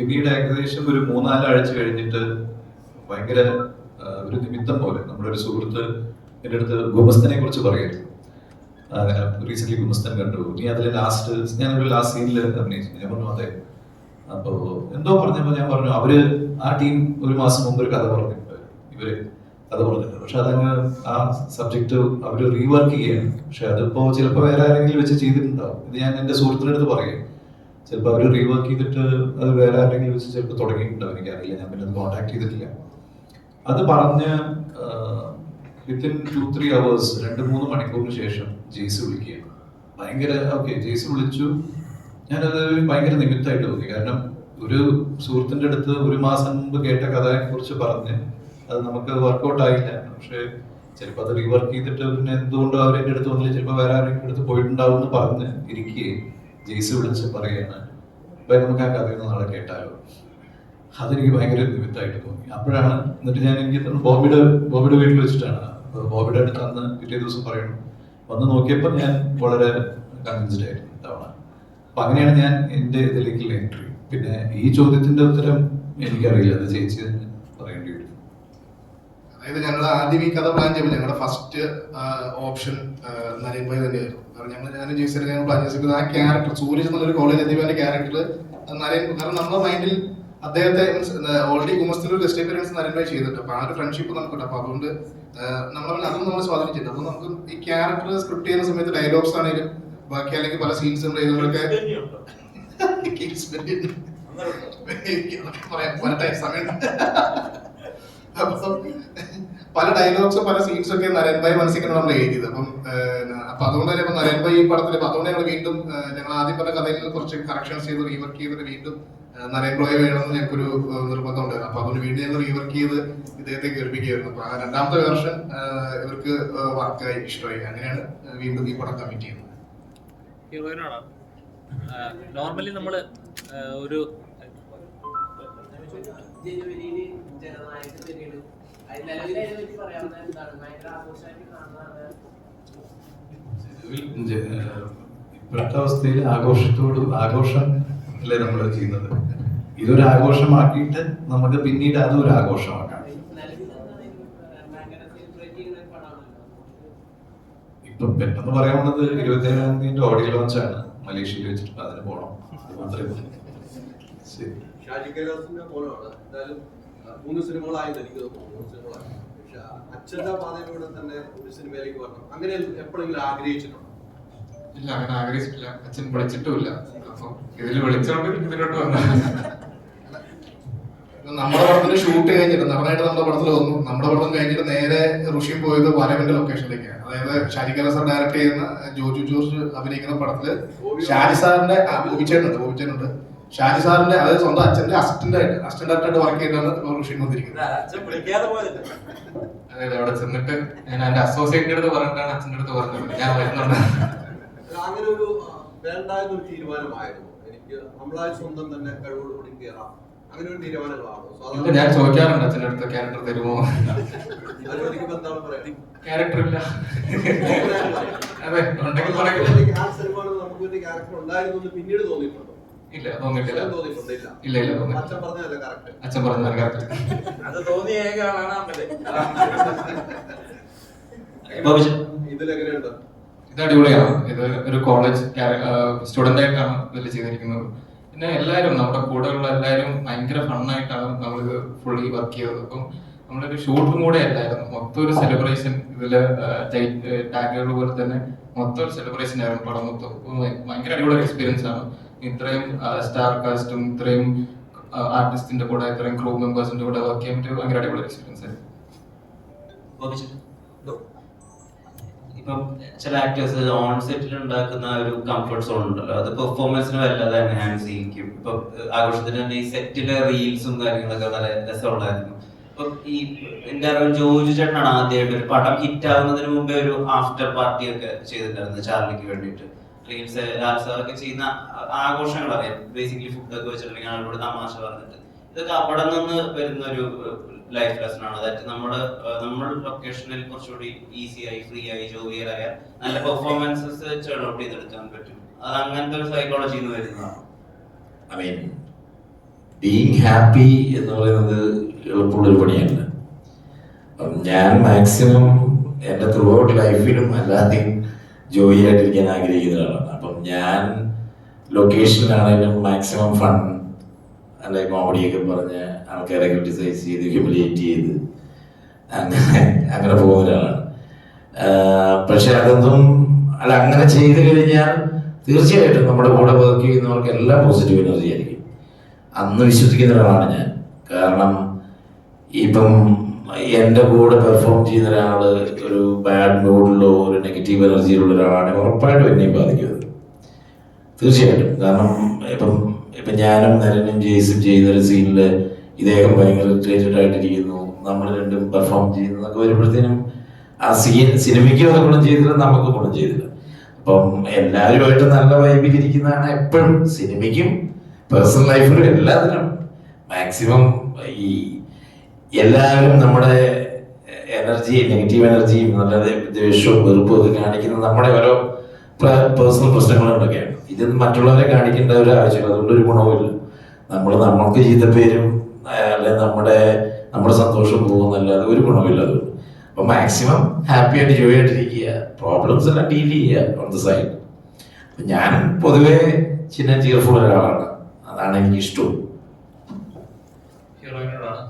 പിന്നീട് ഏകദേശം ഒരു മൂന്നാലാഴ്ച കഴിഞ്ഞിട്ട് ഭയങ്കര ഒരു നിമിത്തം പോലെ നമ്മുടെ ഒരു സുഹൃത്ത് എന്റെ അടുത്ത് ഗുമസ്തനെ കുറിച്ച് പറയായിരുന്നു റീസെന്റ് ഗുമസ്തൻ കണ്ടു. നീ അതിൽ ലാസ്റ്റ് ഞാനൊരു ലാസ്റ്റ് സീനിൽ അഭിനയിച്ചു. ഞാൻ പറഞ്ഞു അതെ. അപ്പോ എന്തോ പറഞ്ഞപ്പോൾ ഞാൻ പറഞ്ഞു അവർ ആ ടീം ഒരു മാസം മുമ്പ് ഒരു കഥ പറഞ്ഞിട്ടുണ്ട്. ഇവർ കഥ പറഞ്ഞിട്ടുണ്ട്. പക്ഷെ അതങ്ങ് ആ സബ്ജക്റ്റ് അവർ റീവർക്ക് ചെയ്യാണ് പക്ഷെ അതിപ്പോ ചിലപ്പോ വേറെ ആരെങ്കിലും വെച്ച് ചെയ്തിട്ടുണ്ടാവും. ഇത് ഞാൻ എന്റെ സുഹൃത്തിനടുത്ത് പറയും ചിലപ്പോൾ അവർ റീവർക്ക് ചെയ്തിട്ട് അത് വേറെ ആരെങ്കിലും വെച്ച് ചിലപ്പോൾ തുടങ്ങിയിട്ടുണ്ടാവും എനിക്കറിയില്ല. ഞാൻ പിന്നെ അത് കോൺടാക്ട് ചെയ്തിട്ടില്ല. അത് പറഞ്ഞ് വിത്തിൻ ടു ത്രീ അവേഴ്സ് രണ്ട് മൂന്ന് മണിക്കൂറിന് ശേഷം ജെയ്സ് വിളിക്കുകയാണ്. ഭയങ്കര ഓക്കെ ജെയ്സ് വിളിച്ചു. ഞാനത് ഭയങ്കര നിമിത്തമായിട്ട് തോന്നി. കാരണം ഒരു സുഹൃത്തിന്റെ അടുത്ത് ഒരു മാസം മുമ്പ് കേട്ട കഥയെ കുറിച്ച് പറഞ്ഞ് അത് നമുക്ക് വർക്കൗട്ട് ആയില്ല. പക്ഷെ ചിലപ്പോൾ അത് റീവർക്ക് ചെയ്തിട്ട് പിന്നെ എന്തുകൊണ്ടും അവരെ അടുത്ത് വന്നില്ല ചിലപ്പോൾ വേറെ ആരെങ്കിലും അടുത്ത് പോയിട്ടുണ്ടാവും എന്ന് പറഞ്ഞ് ഇരിക്കുകയും ജെയ്സ് വിളിച്ച് പറയാണ് അപ്പൊ നമുക്ക് ആ കഥയൊന്ന് നാളെ കേട്ടാലോ? അതെനിക്ക് ഭയങ്കര നിമിത്തമായിട്ട് തോന്നി. അപ്പോഴാണ് എന്നിട്ട് ഞാൻ എനിക്ക് ബോബിയുടെ ബോബിയുടെ വീട്ടിൽ വെച്ചിട്ടാണ്. ബോബിയുടെ അടുത്ത് അന്ന് പിറ്റേ ദിവസം പറയണം. വന്ന് നോക്കിയപ്പോൾ ഞാൻ വളരെ കൺവിൻസ്ഡ് ആയിരുന്നു തവണ. അപ്പൊ അങ്ങനെയാണ് ഞാൻ എന്റെ ഇതിലേക്കുള്ള എൻട്രി പിന്നെ ഈ ചോദ്യത്തിന്റെ ഉത്തരം എനിക്കറിയില്ല. അത് ചേച്ചി അതായത് ഞങ്ങൾ ആദ്യം ഈ കഥ പ്ലാൻ ചെയ്യുമ്പോൾ ഞങ്ങളുടെ ഫസ്റ്റ് ഓപ്ഷൻ നരേൻ ഭായ് തന്നെയായിരുന്നു. കാരണം ഞങ്ങൾ ഞാൻ ജയിച്ചത് ഞങ്ങൾ പ്ലാൻ ചെയ്തിരിക്കുന്നത് ആ ക്യാരക്ടർ സൂരജ് എന്നുള്ളൊരു കോളേജ് അധ്യാപകന്റെ ക്യാരക്ടർ നരേൻ കാരണം നമ്മുടെ മൈൻഡിൽ അദ്ദേഹത്തെ ഓൾറെഡി കുമസ്തിൽ ഒരു ഗസ്റ്റ് അപ്പിയറൻസ് നരേൻ ഭായ് ചെയ്തിട്ടുണ്ട്. അപ്പൊ ആ ഒരു ഫ്രണ്ട്ഷിപ്പ് നമുക്കുണ്ട്. അപ്പൊ അതുകൊണ്ട് നമ്മൾ അതും നമ്മൾ സ്വാധീനിച്ചിട്ടുണ്ട്. അപ്പൊ നമുക്ക് ഈ ക്യാരക്ടർ സ്ക്രിപ്റ്റ് ചെയ്യുന്ന സമയത്ത് ഡയലോഗ്സ് ആണെങ്കിലും ബാക്കി അല്ലെങ്കിൽ പല സീൻസ് ചെയ്യുന്നതൊക്കെ പറയാൻ പല സമയം അപ്പൊ പല ഡയലോഗ്സും പല സീൻസും ഒക്കെ നരേൻഭായി മനസ്സിലാണ് നമ്മൾ എഴുതിയത്. അപ്പം അപ്പൊ അതുകൊണ്ട് തന്നെ നരേൻഭായി ഈ പടത്തിൽ അപ്പൊ അതുകൊണ്ട് ഞങ്ങൾ വീണ്ടും ഞങ്ങൾ ആദ്യം പറഞ്ഞ കഥയിൽ കുറച്ച് കറക്ഷൻസ് ചെയ്ത് റീവർക്ക് ചെയ്തിട്ട് വീണ്ടും റോയ് വേണമെന്ന് ഞങ്ങൾക്കൊരു നിർബന്ധമുണ്ട്. അപ്പൊ അതുകൊണ്ട് വീണ്ടും ഞങ്ങൾ റീവർക്ക് ചെയ്ത് ഇദ്ദേഹത്തെ കേൾപ്പിക്കുകയായിരുന്നു അപ്പൊ രണ്ടാമത്തെ വേർഷൻ ഇവർക്ക് വർക്കായി ഇഷ്ടമായി. അങ്ങനെയാണ് വീണ്ടും ഈ പടം കമ്മിറ്റ് ചെയ്യുന്നത്. നോർമലി നമ്മൾ ഒരു എന്താണ്? ഇപ്പോഴത്തെ അവസ്ഥയിൽ ആഘോഷത്തോട് ആഘോഷം അല്ലേ നമ്മൾ ചെയ്യുന്നത്? ഇതൊരു ആഘോഷമാക്കിയിട്ട് നമുക്ക് പിന്നീട് അതും ഒരു ആഘോഷമാക്കാം. ഇപ്പൊ പെട്ടെന്ന് പറയാവുന്നത് ഇരുപത്തിയേഴാം തീയതി ഓഡിയോ ലോഞ്ചാണ്. മലേഷ്യയിൽ വെച്ചിട്ട് അതിന് പോകണം അത് മാത്രമേ. ശരി. ഷാജി കൈലാസിന്റെ എന്തായാലും മൂന്ന് സിനിമകളായി എനിക്ക് തോന്നുന്നു. മൂന്ന് സിനിമകളായി. പക്ഷെ ആ അച്ഛന്റെ പാതയിലൂടെ തന്നെ ഒരു സിനിമയിലേക്ക് വരണം. അങ്ങനെ എപ്പോഴെങ്കിലും ആഗ്രഹിച്ചിട്ടുണ്ടോ? ഇല്ല അങ്ങനെ ആഗ്രഹിച്ചിട്ടില്ല. അച്ഛൻ വിളിച്ചിട്ടുമില്ല. അപ്പൊ ഇതിൽ വിളിച്ചോണ്ട് ഇതിലോട്ട് വന്നു നമ്മുടെ പടത്തിന് ഷൂട്ട് കഴിഞ്ഞിട്ട് നടനായിട്ട് നമ്മുടെ പടത്തിൽ വന്നു. നമ്മുടെ പടം കഴിഞ്ഞിട്ട് നേരെ ഋഷി പോയത് വരവിന്റെ ലൊക്കേഷനിലേക്കാണ് അതായത് ഷാരി സാർ ഡയറക്ട് ചെയ്യുന്ന ജോജു ജോർജ് അഭിനയിക്കുന്ന പടത്തിൽ ഷാജി സാറിന്റെ ആ, ബോബിച്ചേട്ടനുണ്ട് ബോബിച്ചേട്ടനുണ്ട് ഷാജി സാറിന്റെ അതായത് സ്വന്തം അച്ഛന്റെ അസിസ്റ്റന്റ് ആയിട്ട് അസിസ്റ്റന്റ് ആയിട്ട് വർക്ക് ചെയ്തിട്ടാണ് ഋഷി വന്നിരിക്കുന്നത്. അവിടെ ചെന്നിട്ട് ഞാൻ എന്റെ അസോസിയേറ്റിന്റെ അടുത്ത് പറഞ്ഞിട്ടാണ് അച്ഛന്റെ അടുത്ത് പറഞ്ഞത്. ഞാൻ വരുന്നുണ്ട്. അങ്ങനെ ഒരു തീരുമാനമായിരുന്നു. എനിക്ക് നമ്മളായി സ്വന്തം തന്നെ കഴിവോടുകൂടി കയറാം അങ്ങനെ ഒരു തീരുമാനങ്ങളാണോ? ഇല്ല ഞാൻ ചോദിക്കാറുണ്ട് അച്ഛന്റെ അടുത്ത് ക്യാരക്ടർ തരുമോ? ക്യാരക്ടർ ഇല്ല. അതെ ഉണ്ടെങ്കിൽ നമുക്ക് ഒരു ക്യാരക്ടർ ഉണ്ടായിരുന്നു എന്ന് പിന്നീട് തോന്നിയിട്ടുണ്ടോ? ഇല്ല തോന്നിയിട്ടില്ല. ഇല്ല ഇല്ല ഇല്ല അച്ഛൻ പറഞ്ഞതല്ല കറക്റ്റ് അച്ഛൻ കറക്റ്റ് അത് തോന്നിയ ഏക ആളാണ് അമ്മല്ലേ ഇതിലെങ്ങനെയുണ്ട്? ഇത് അടിപൊളിയാണ്. ഇത് ഒരു കോളേജ് സ്റ്റുഡന്റ് ആയിട്ടാണ് ഇതിൽ ചെയ്തിരിക്കുന്നത്. പിന്നെ എല്ലാവരും നമ്മുടെ കൂടെയുള്ള എല്ലാവരും ഭയങ്കര ഫണ്ണായിട്ടാണ് നമ്മളിത് ഫുള്ളി വർക്ക് ചെയ്തത്. അപ്പം നമ്മളൊരു ഷൂട്ടും കൂടെ അല്ലായിരുന്നു. മൊത്തം ഒരു സെലിബ്രേഷൻ ഇതിൽ ടാഗുകൾ പോലെ തന്നെ മൊത്തം ഒരു സെലിബ്രേഷൻ ആയിരുന്നു പടം മൊത്തം. ഭയങ്കര അടിപൊളി എക്സ്പീരിയൻസ് ആണ്. ഇത്രയും സ്റ്റാർ കാസ്റ്റും ഇത്രയും ആർട്ടിസ്റ്റിന്റെ കൂടെ ഇത്രയും ക്രൂ മെമ്പേഴ്സിന്റെ കൂടെ വർക്ക് ചെയ്യാൻ പറ്റിയ ഭയങ്കര അടിപൊളി എക്സ്പീരിയൻസ് ആയിരുന്നു. ഇപ്പം ചില ആക്ടേഴ്സ് ഓൺ സെറ്റിൽ ഉണ്ടാക്കുന്ന ഒരു കംഫർട്ട് സോൺ ഉണ്ടല്ലോ. അത് പെർഫോമൻസിന് വല്ലാതെ എൻഹാൻസ് ചെയ്യിക്കും. ഇപ്പൊ ആഘോഷത്തിന് തന്നെ ഈ സെറ്റിലെ റീൽസും കാര്യങ്ങളൊക്കെ നല്ല രസമുള്ളായിരുന്നു ഇപ്പൊ ഈ എന്റെ അറിവ് ജോജു ചേട്ടനാണ് ആദ്യമായിട്ട് ഒരു പടം ഹിറ്റ് ആവുന്നതിന് മുമ്പേ ഒരു ആഫ്റ്റർ പാർട്ടി ഒക്കെ ചെയ്തിട്ടുണ്ടായിരുന്നു ചാർലിക്ക് വേണ്ടിയിട്ട്. അല്ലെങ്കിൽ ലാൽ സാറൊക്കെ ചെയ്യുന്ന ആഘോഷങ്ങൾ അറിയാം. ബേസിക്കലി ഫുഡൊക്കെ വെച്ചിട്ടുണ്ടെങ്കിൽ ആളോട് തമാശ പറഞ്ഞിട്ട്. ഇതൊക്കെ അവിടെ നിന്ന് വരുന്ന ഒരു ലൈഫ് ലെസൺ ആണ്. അതായത് നമ്മുടെ നമ്മൾ ലൊക്കേഷനിൽ കുറച്ചുകൂടി ഈസി ആയി ഫ്രീ ആയി ജോവിയലായ നല്ല പെർഫോമൻസസ് ഔട്ട് ചെയ്തെടുക്കാൻ പറ്റും. അത് അങ്ങനത്തെ ഒരു സൈക്കോളജിയിൽ വരുന്നതാണ്. I mean, ബീങ് ഹാപ്പി എന്ന് പറയുന്നത് എളുപ്പമുള്ളൊരു പണിയല്ല. അപ്പം ഞാൻ മാക്സിമം എന്റെ ത്രൂ ഔട്ട് ലൈഫിലും അല്ലാതെയും ജോയി ആയിട്ടിരിക്കാൻ ആഗ്രഹിക്കുന്ന ഒരാളാണ്. അപ്പം ഞാൻ ലൊക്കേഷനിലാണെങ്കിലും മാക്സിമം ഫൺ അല്ലെ കോമഡിയൊക്കെ പറഞ്ഞ് ആൾക്കാരെ ക്രിറ്റിസൈസ് ചെയ്ത് ഹ്യൂമിലേറ്റ് ചെയ്ത് അങ്ങനെ അങ്ങനെ പോകുന്ന ഒരാളാണ്. പക്ഷെ അതൊന്നും അല്ല അങ്ങനെ ചെയ്തു കഴിഞ്ഞാൽ തീർച്ചയായിട്ടും നമ്മുടെ കൂടെ വർക്ക് ചെയ്യുന്നവർക്ക് എല്ലാം പോസിറ്റീവ് എനർജി ആയിരിക്കും. അന്ന് വിശ്വസിക്കുന്ന ഒരാളാണ് ഞാൻ. കാരണം ഇപ്പം എന്റെ കൂടെ പെർഫോം ചെയ്യുന്ന ഒരാൾ ഒരു ബാഡ് മൂഡിലോ ഒരു നെഗറ്റീവ് എനർജിയിലുള്ള ഒരാളാണെങ്കിൽ ഉറപ്പായിട്ടും എന്നെയും ബാധിക്കുന്നത് തീർച്ചയായിട്ടും. കാരണം ഇപ്പം ഇപ്പം ഞാനും നരനും ജെയ്സും ചെയ്യുന്ന ഒരു സീനിൽ ഇദ്ദേഹം ഭയങ്കര റിലേറ്റഡ് ആയിട്ടിരിക്കുന്നു. നമ്മൾ രണ്ടും പെർഫോം ചെയ്യുന്നതൊക്കെ വരുമ്പോഴത്തേനും ആ സീൻ സിനിമയ്ക്ക് അത് ഗുണം ചെയ്തില്ല നമുക്ക് ഗുണം ചെയ്തില്ല. അപ്പം എല്ലാവരുമായിട്ട് നല്ല വൈബിലിരിക്കുന്നതാണ് എപ്പോഴും സിനിമയ്ക്കും പേഴ്സണൽ ലൈഫിലും എല്ലാത്തിനും. മാക്സിമം ഈ എല്ലാവരും നമ്മുടെ എനർജി നെഗറ്റീവ് എനർജി നല്ല ദേഷ്യവും വെറുപ്പും ഒക്കെ കാണിക്കുന്നത് നമ്മുടെ ഓരോ പേഴ്സണൽ പ്രശ്നങ്ങളുണ്ടൊക്കെയാണ് ഇത് മറ്റുള്ളവരെ കാണിക്കേണ്ട ഒരു ആവശ്യമില്ല. അതുകൊണ്ട് ഒരു ഗുണവുമില്ല. നമ്മൾ നമ്മൾക്ക് ചെയ്ത പേരും അല്ലെ നമ്മുടെ നമ്മുടെ സന്തോഷം പോകുന്നല്ലാതെ ഒരു ഗുണമില്ല അതുകൊണ്ട്. അപ്പൊ മാക്സിമം ഹാപ്പി ആയിട്ട് ജോയ് ആയിട്ടിരിക്കുക. പ്രോബ്ലംസ് എല്ലാം ഡീൽ ചെയ്യുക ഓൺ ദ സൈഡ് ഞാൻ പൊതുവേ ചിന്ന ചിയർഫുൾ ഒരാളാണ്. അതാണ് എനിക്ക് ഇഷ്ടവും ഹീറോയിനോടാണ്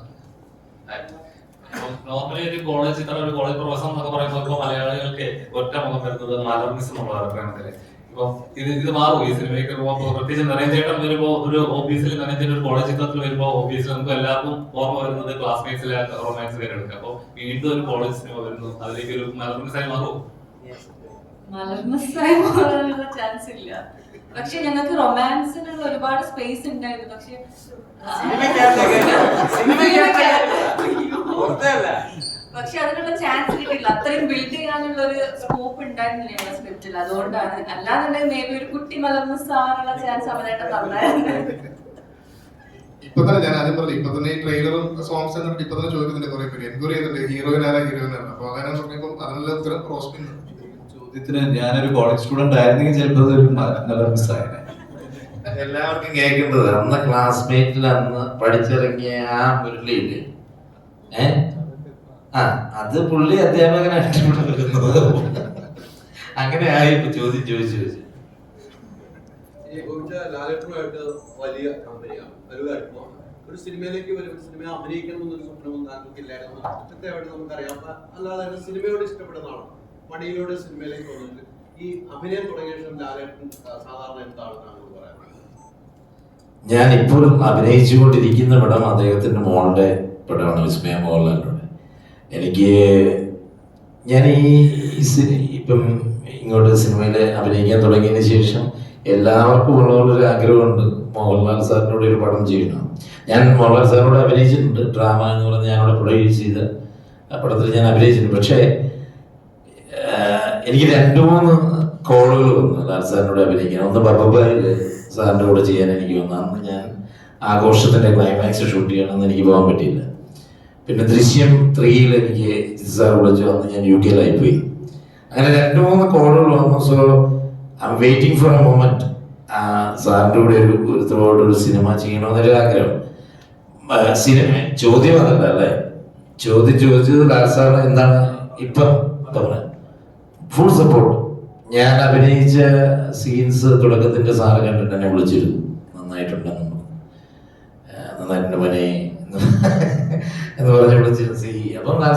നോർമലി ഒരു കോളേജ് ഇത്ര ഒരു കോളേജ് പ്രൊഫസർ എന്നൊക്കെ പറയുമ്പോൾ ഇപ്പൊ മലയാളികൾക്ക് ഒറ്റ മുഖം വരുന്നത് മലർമിസ് എന്നുള്ള അഭിപ്രായത്തിൽ ഇപ്പൊ ഇത് ഇത് മാറും ഈ സിനിമയ്ക്ക്? പോകുമ്പോൾ പ്രത്യേകിച്ച് നരേന്ദ്രേട്ടൻ വരുമ്പോ ഒരു ഓഫീസിൽ നരേന്ദ്രൻ ഒരു കോളേജ് ചിത്രത്തിൽ വരുമ്പോ ഓഫീസിൽ നമുക്ക് എല്ലാവർക്കും ഓർമ്മ വരുന്നത് ക്ലാസ്മേറ്റ്സിലെ റൊമാൻസ് പേരെടുക്കുക അപ്പൊ വീണ്ടും ഒരു കോളേജ് സിനിമ വരുന്നു. അതിലേക്ക് ഒരു മലർമിസ് ആയി മാറും മലർമസായി മാറാനുള്ള ചാൻസ് ഇല്ല. പക്ഷെ ഞങ്ങൾക്ക് റൊമാൻസിനുള്ള ഒരുപാട് സ്പേസ് ഉണ്ടായിരുന്നു. പക്ഷെ പക്ഷെ അതിനുള്ള ചാൻസ് കിട്ടില്ല അത്രയും ബിൽഡ് ചെയ്യാനുള്ള ഒരു സ്കോപ്പ് ഉണ്ടായിരുന്നില്ല ഞങ്ങളുടെ സ്ക്രിപ്റ്റിൽ അതുകൊണ്ടാണ്. അല്ലാന്നുണ്ടെങ്കിൽ മേ ബി ഒരു കുട്ടി സാറുള്ള ചാൻസ് അവരായിട്ട് തന്നായിരുന്നു. ഇപ്പൊ തന്നെ ഞാൻ ആദ്യം പറഞ്ഞു ഇപ്പൊ തന്നെ ഈ ട്രെയിലറും സോങ്സ് എന്നിട്ട് ഇപ്പൊ തന്നെ ചോദിക്കുന്നുണ്ട് കുറെ പേര്. എൻക്വയറി ചെയ്തിട്ടുണ്ട് ഹീറോയിൻ ആരാ ഹീറോയിൻ ആരാ അപ്പൊ അങ്ങനെ പറഞ്ഞപ്പോൾ അതിനുള്ള ഉത്തരം റോസ്പിൻ ചോദ്യത്തിന് ഞാനൊരു കോളേജ് സ്റ്റുഡന്റ് ആയിരുന്നെങ്കിൽ ചിലപ്പോൾ അതൊരു നല്ല മിസ്സായനെ എല്ലാവർക്കും കേൾക്കേണ്ടത് അന്ന് ക്ലാസ്മേറ്റിൽ അന്ന് പഠിച്ചിറങ്ങിയ ആ മുരളിയില്ലേ? ഏ? ആ അത് പുള്ളി അധ്യാപകനായിട്ട് ഇവിടെ വരുന്നത് അങ്ങനെ ആയി ചോദിച്ചു ചോദ്യം ചോദിച്ചു ചോദിച്ചു. വലിയ കമ്പനിയാണ്. വലിയ അടുപ്പമാണ് ഒരു സിനിമയിലേക്ക് വരും സിനിമ അഭിനയിക്കണം എന്നൊരു സ്വപ്നവും താങ്കൾക്ക് ഇല്ലായിരുന്നു കൃത്യമായിട്ട് നമുക്കറിയാം. അപ്പൊ അല്ലാതെ സിനിമയോട് ഇഷ്ടപ്പെടുന്നതാണ് സിനിമയിലേക്ക് വന്നിട്ട് ഈ അഭിനയം തുടങ്ങിയ ശേഷം ലാലേട്ടൻ സാധാരണ എന്താണ് താങ്കൾ പറയുന്നത്? ഞാൻ ഇപ്പോഴും അഭിനയിച്ചുകൊണ്ടിരിക്കുന്ന പടം അദ്ദേഹത്തിന്റെ മോളുടെ പടമാണ് വിസ്മയ മോഹൻലാലിനോട് എനിക്ക് ഞാൻ ഈ ഇപ്പം ഇങ്ങോട്ട് സിനിമയിൽ അഭിനയിക്കാൻ തുടങ്ങിയതിന് ശേഷം എല്ലാവർക്കും ഉള്ളവരൊരു ആഗ്രഹമുണ്ട്. മോഹൻലാൽ സാറിനോട് ഒരു പടം ചെയ്യണം. ഞാൻ മോഹൻലാൽ സാറിനോട് അഭിനയിച്ചിട്ടുണ്ട്. ഡ്രാമ എന്ന് പറഞ്ഞ് ഞാനവിടെ പ്രൊഡ്യൂസ് ചെയ്ത പടത്തിൽ ഞാൻ അഭിനയിച്ചിട്ടുണ്ട്. പക്ഷേ എനിക്ക് രണ്ടു മൂന്ന് കോളുകൾ വന്നു ലാൽ സാറിനോട് അഭിനയിക്കാൻ. ഒന്ന് ബബബായിൽ സാറിന്റെ കൂടെ ചെയ്യാൻ എനിക്ക് വന്നു. അന്ന് ഞാൻ ആഘോഷത്തിന്റെ ക്ലൈമാക്സ് ഷൂട്ട് ചെയ്യണമെന്ന് എനിക്ക് പോകാൻ പറ്റിയില്ല. പിന്നെ ദൃശ്യം ത്രീയിൽ എനിക്ക് സാർ വിളിച്ചു വന്ന് ഞാൻ യു കെയിലായി പോയി അങ്ങനെ രണ്ട് മൂന്ന് കോളുകൾ വന്നു. So I waiting for a moment സാറിന്റെ കൂടെ ഒരു ഒരു ഒരു സിനിമ ചെയ്യണമെന്നൊരു ആഗ്രഹം. സിനിമ ചോദ്യം അതല്ല അല്ലേ? ചോദ്യം ചോദിച്ചത് ലാൽ സാർ എന്താണ് ഇപ്പം പറഞ്ഞത്? ഫുൾ സപ്പോർട്ട് ഞാൻ അഭിനയിച്ച സീൻസ് തുടക്കത്തിന്റെ സാറ് കണ്ടിട്ട് എന്നെ വിളിച്ചിരുന്നു. നന്നായിട്ടുണ്ടെന്ന്. നന്നായിട്ടുണ്ട് മോനെ. എന്ന് പറഞ്ഞ് വിളിച്ചിരുന്നു സി. അപ്പം ലാൽ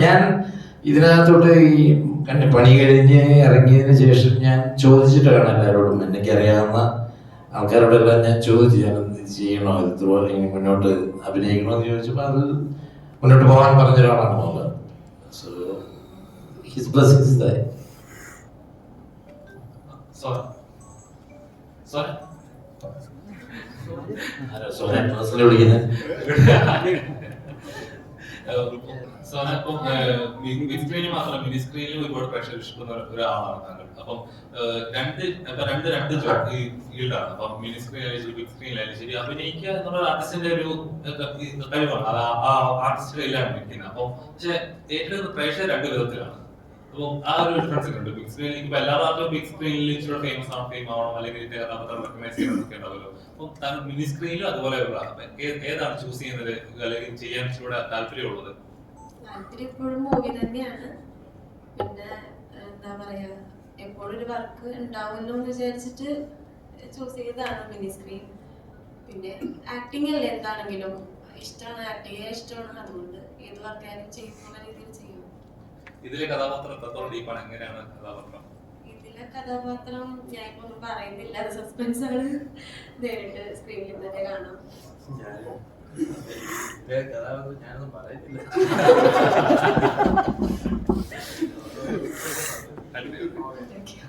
ഞാൻ ഇതിനകത്തോട്ട് ഈ കണ്ട് പണി കഴിഞ്ഞ് ഇറങ്ങിയതിന് ശേഷം ഞാൻ ചോദിച്ചിട്ടാണ് എല്ലാവരോടും എനിക്ക് അറിയാവുന്ന ആൾക്കാരോടെല്ലാം ഞാൻ ചോദിച്ചു ഞാൻ ചെയ്യണോ? ഇതുപോലെ ഇനി മുന്നോട്ട് അഭിനയിക്കണോ എന്ന് ചോദിച്ചപ്പോൾ അത് മുന്നോട്ട് പോകാൻ പറഞ്ഞ ഒരാളാണ് Mohanlal so his blessings his sorry ആരാ സോനെ പേഴ്സണലി വിളിക്കുന്നത് സോന ഇപ്പം ബിഗ് സ്ക്രീനിൽ മാത്രമല്ല സ്ക്രീനിൽ ഒരുപാട് പ്രേക്ഷകർ ഇഷ്ടപ്പെടുന്ന ഒരാളാണ് താങ്കൾ. അപ്പം രണ്ട് രണ്ട് രണ്ട് ഫീൽഡാണ് അപ്പം മിനി സ്ക്രീനിലായാലും ബിഗ് ശരി അഭിനയിക്കുക എന്നുള്ള ആർട്ടിസ്റ്റിന്റെ ഒരു കഴിവാണ്. അത് ആ- ആ എല്ലാം ഇരിക്കുന്നത് അപ്പം പക്ഷെ ഏറ്റവും പ്രേക്ഷകർ രണ്ട് വിധത്തിലാണ്. അപ്പോൾ ആ ഒരു ഡിഫറൻസ് ഉണ്ട്. ബിഗ് സ്ക്രീനിൽ ഇപ്പൊ എല്ലാ ബിഗ് സ്ക്രീനിൽ ഇച്ചിരി ഫേമസ് ആണ് ഫേം ആവണം അല്ലെങ്കിൽ കഥാപാത്രം റെക്കഗ്നൈസ് ചെയ്യണമെന്നൊക്കെ ഉണ്ടാവുമല്ലോ. അപ്പം താങ്കൾ മിനി സ്ക്രീനിലും അതുപോലെയുള്ള ഏതാണ് ചൂസ് ചെയ്യുന്നത്? അല്ലെങ്കിൽ ചെയ്യാൻ ഇച്ചിരി താല്പര്യമുള്ളത്? താല്പര്യം എപ്പോഴും മൂവി തന്നെയാണ്. പിന്നെ എന്താ പറയാ എപ്പോഴും ഒരു വർക്ക് ഉണ്ടാവുമല്ലോ എന്ന് വിചാരിച്ചിട്ട് ചൂസ് ചെയ്തതാണ് മിനി സ്ക്രീൻ പിന്നെ ആക്ടിങ് അല്ലേ എന്താണെങ്കിലും. ഇഷ്ടമാണ് ആക്ടിങ് ഇഷ്ടമാണ് അതുകൊണ്ട് ഏത് വർക്കായാലും ചെയ്യുന്ന രീതിയിൽ ചെയ്യും. ഇതിലെ കഥാപാത്രം എത്രത്തോളം ഡീപ്പാണ് എങ്ങനെയാണ് കഥാപാത്രം? അതിലെ കഥാപാത്രം ഞാൻ ഒന്നും പറയുന്നില്ല. അത് സസ്പെൻസ് ആണ്. നേരിട്ട് സ്ക്രീനിൽ തന്നെ കാണാം. കഥാപാത്രം ഞാനൊന്നും പറയുന്നില്ല.